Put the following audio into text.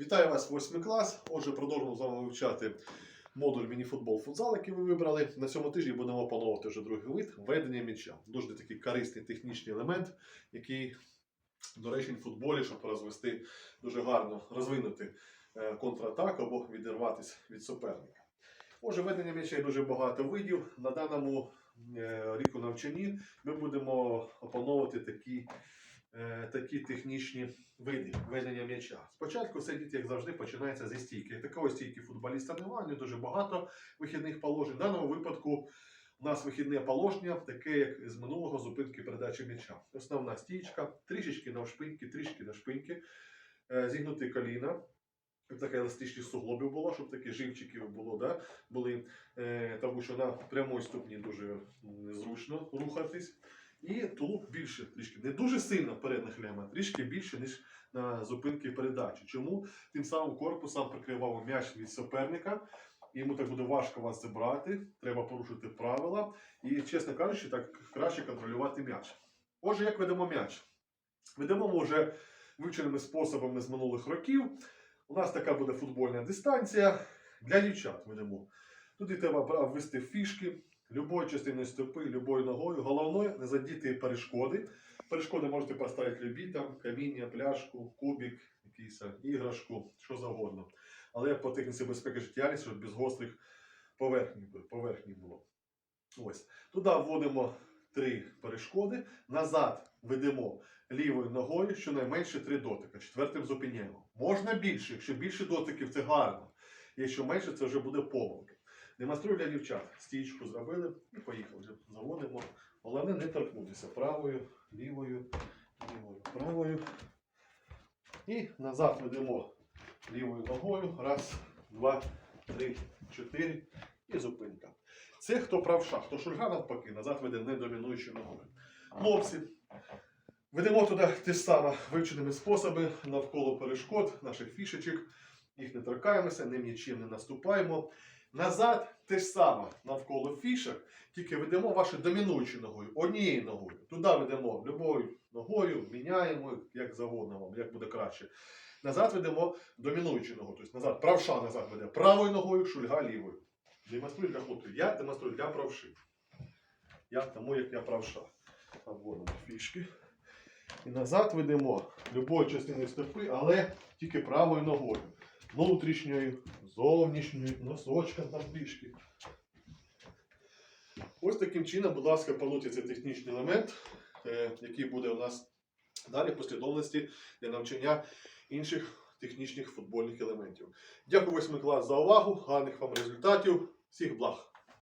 Вітаю вас, 8 клас. Отже, продовжуємо з вами вивчати модуль мініфутбол футзал, який ви вибрали. На цьому тижні будемо опановувати вже другий вид ведення м'яча. Дуже такий корисний технічний елемент, який доречний в футболі, щоб розвести дуже гарно розвинути е, контратаку або відірватися від суперника. Отже, ведення м'яча є дуже багато видів. На даному е, ріку навчанні ми будемо опановувати такі, такі технічні види ведення м'яча. Спочатку все діти, як завжди, починається зі стійки. Такої стійки футболіста немає, не дуже багато вихідних положень. В даному випадку у нас вихідне положення, таке, як з минулого зупинки передачі м'яча. Основна стійка, трішечки навшпиньки, трішки навшпиньки, е, зігнути коліна. Таке еластичні суглобів було, щоб такі живчиків було, да? були, е, тому що на прямій ступні дуже незручно рухатись. І тулуб більше трішки. Не дуже сильно вперед нахиляємо, а трішки більше, ніж на зупинки передачі. Чому? Тим самим корпусом прикривав м'яч від суперника. Йому так буде важко вас забрати, треба порушити правила. І, чесно кажучи, так краще контролювати м'яч. Отже, як ведемо м'яч? Ведемо вже вивченими способами з минулих років. У нас така буде футбольна дистанція. Для дівчат ведемо. Туди треба ввести фішки, любою частиною стопи, любою ногою. Головне не задіти перешкоди. Перешкоди можете поставити любі, там, каміння, пляшку, кубик, якийсь іграшку, що завгодно. Але по техніці безпеки життєдіяльності, щоб без гострих поверхні, поверхні було. Ось. Туди вводимо три перешкоди, назад ведемо лівою ногою щонайменше три дотика. Четвертим зупиняємо. Можна більше, якщо більше дотиків, це гарно. Якщо менше, це вже буде помилка. Демонструю для дівчат. Стічку зробили і поїхали. Вже Заводимо. Головне не торкнутися правою, лівою, лівою, правою. І назад ведемо лівою ногою. Раз, два, три, чотири. І зупинка. Це хто правша, хто шульга навпаки, назад веде не домінуючою ногою. Хлопці, ведемо туди те ж саме вивченими способами навколо перешкод, наших фішечок. Їх не торкаємося, ним нічим не наступаємо. Назад те ж саме навколо фішок, тільки ведемо вашою домінуючою ногою, однією ногою. Туди ведемо любою ногою, міняємо, як завгодно вам, як буде краще. Назад ведемо домінуючою ногою. Тобто назад, правша назад веде правою ногою, шульга лівою. Демонструю для хлопців. Я демонструю для правши. Я тому, як я правша. Обводимо фішки. І назад ведемо любою частиною стопи, але тільки правою ногою. Внутрішньою, зовнішньої, носочка там трішки. Ось таким чином, будь ласка, пануйте цей технічний елемент, е, який буде у нас далі в послідовності для навчання інших технічних футбольних елементів. Дякую восьмий клас за увагу, гарних вам результатів, всіх благ!